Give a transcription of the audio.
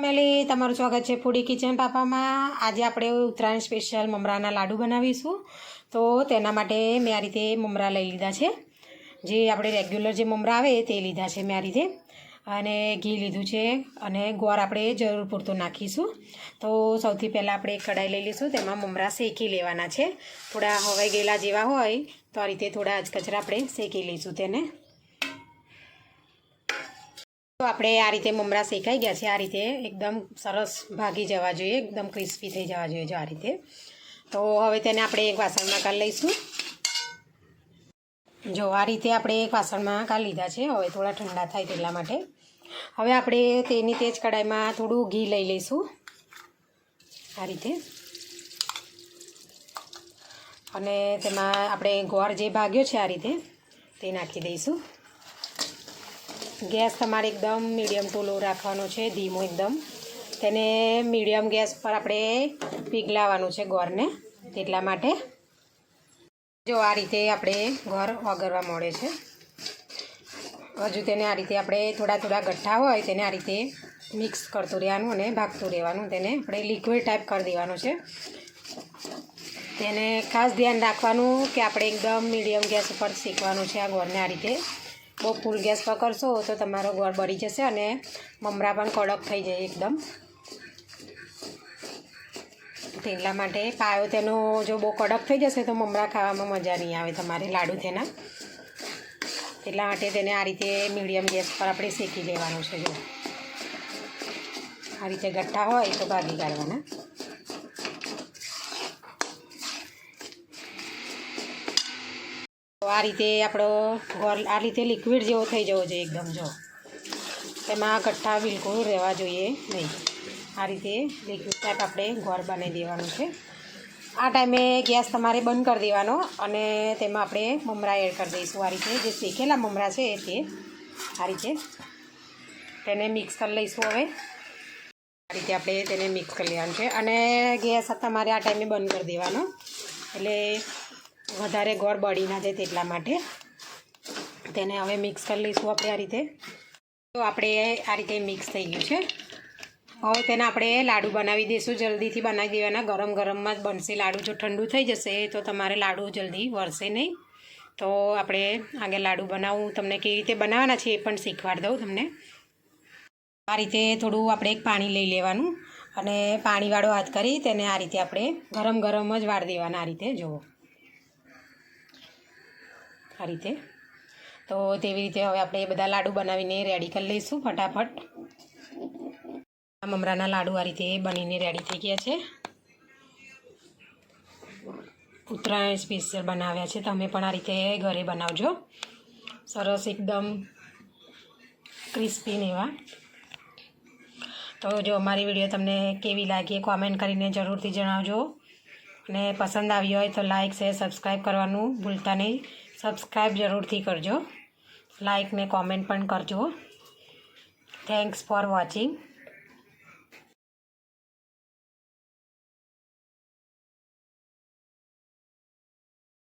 Family, તમારું સ્વાગત છે ફૂડી કિચન પાપામાં. આજે આપણે ઉત્તરાયણ સ્પેશિયલ મમરાના લાડુ બનાવીશું. તો તેના માટે મેં આ રીતે મમરા લઈ લીધા છે. જે આપણે રેગ્યુલર જે મમરા આવે તે લીધા છે મેં આ રીતે. અને ઘી લીધું છે અને ગોળ આપણે જરૂર પૂરતું નાખીશું. તો સૌથી પહેલાં આપણે કઢાઈ લઈ લઈશું. તેમાં મમરા શેકી લેવાના છે. થોડા હવાઈ ગયેલા જેવા હોય તો આ રીતે થોડા અચકચરા આપણે શેકી લઈશું તેને. તો આપણે આ રીતે મમરા શેકાઈ ગયા છે. આ રીતે એકદમ સરસ ભાગી જવા જોઈએ. એકદમ ક્રિસ્પી થઈ જવા જોઈએ જો આ રીતે. તો હવે તેને આપણે એક વાસણમાં કાઢી લઈશું. જો આ રીતે આપણે એક વાસણમાં કાઢી લીધા છે. હવે થોડા ઠંડા થાય તેટલા માટે. હવે આપણે તેની તેજ કઢાઈમાં થોડું ઘી લઈ લઈશું. આ રીતે. અને તેમાં આપણે ગોળ જે ભાગ્યો છે આ રીતે, તે નાખી દઈશું. ગેસ તમારે એકદમ મીડિયમ ટુ લો રાખવાનો છે, ધીમો એકદમ. તેને મીડિયમ ગેસ પર આપણે પીગલાવાનું છે ગોળને તેટલા માટે. જો આ રીતે આપણે ઘર વગરવા મળે છે. હજુ તેને આ રીતે આપણે થોડા થોડા ગઠ્ઠા હોય તેને આ રીતે મિક્સ કરતું રહેવાનું અને ભાગતું રહેવાનું. તેને આપણે લિક્વિડ ટાઈપ કરી દેવાનું છે. તેને ખાસ ધ્યાન રાખવાનું કે આપણે એકદમ મીડિયમ ગેસ ઉપર શેકવાનું છે આ ગોળને આ રીતે. બહુ ફૂલ ગેસ પર કરશો તો તમારો ગોળ બળી જશે અને મમરા પણ કડક થઈ જાય એકદમ. તેટલા માટે પાયો તેનો જો બહુ કડક થઈ જશે તો મમરા ખાવામાં મજા નહીં આવે તમારે લાડુ તેના. એટલા માટે તેને આ રીતે મીડિયમ ગેસ પર આપણે શેકી લેવાનું છે જો. આ રીતે ગઠ્ઠા હોય તો ભાગી કાઢવાના. આ રીતે આપણો ગોળ આ રીતે લિક્વિડ જેવો થઈ જવો જોઈએ એકદમ, જો. તેમાં ગઠ્ઠા બિલકુલ રહેવા જોઈએ નહીં. આ રીતે લિક્વિડ ટાઈપ આપણે ગોળ બનાવી દેવાનું છે. આ ટાઈમે ગેસ તમારે બંધ કરી દેવાનો અને તેમાં આપણે મમરા એડ કરી દઈશું. આ રીતે જે શેકેલા મમરા છે તે આ રીતે તેને મિક્સ કરી લઈશું હવે. આ રીતે આપણે તેને મિક્સ કરી લેવાનું છે. અને ગેસ તમારે આ ટાઈમે બંધ કરી દેવાનો. એટલે વધારે ગોળ બળી ના જાય તેટલા માટે. તેને હવે મિક્સ કરી લઈશું આપણે આ રીતે. તો આપણે આ રીતે મિક્સ થઈ ગયું છે. હવે તેને આપણે લાડુ બનાવી દઈશું. જલ્દીથી બનાવી દેવાના. ગરમ ગરમમાં જ બનશે લાડુ. જો ઠંડુ થઈ જશે તો તમારે લાડુ જલ્દી વળશે નહીં. તો આપણે આગળ લાડુ બનાવવું તમને કેવી રીતે બનાવવાના છે એ પણ શીખવાડી દઉં તમને. આ રીતે થોડું આપણે એક પાણી લઈ લેવાનું અને પાણીવાળો હાથ કરી તેને આ રીતે આપણે ગરમ ગરમ જ વાળી દેવાના આ રીતે. જુઓ. આ રીતે. તો તેવી રીતે હવે આપણે એ બધા લાડુ બનાવીને રેડી કરી લઈશું ફટાફટ. મમરાના લાડુ આ રીતે બનીને રેડી થઈ ગયા છે. ઉત્તરાયણ સ્પેશિયલ બનાવ્યા છે. તમે પણ આ રીતે ઘરે બનાવજો. સરસ એકદમ ક્રિસ્પી એવા. તો જો અમારી વીડિયો તમને કેવી લાગી કોમેન્ટ કરીને જરૂરથી જણાવજો. અને પસંદ આવી હોય તો લાઇક શેર સબસ્ક્રાઈબ કરવાનું ભૂલતા નહીં. સબસ્ક્રાઈબ જરૂરથી કરજો. લાઇક ને કોમેન્ટ પણ કરજો. Thanks for watching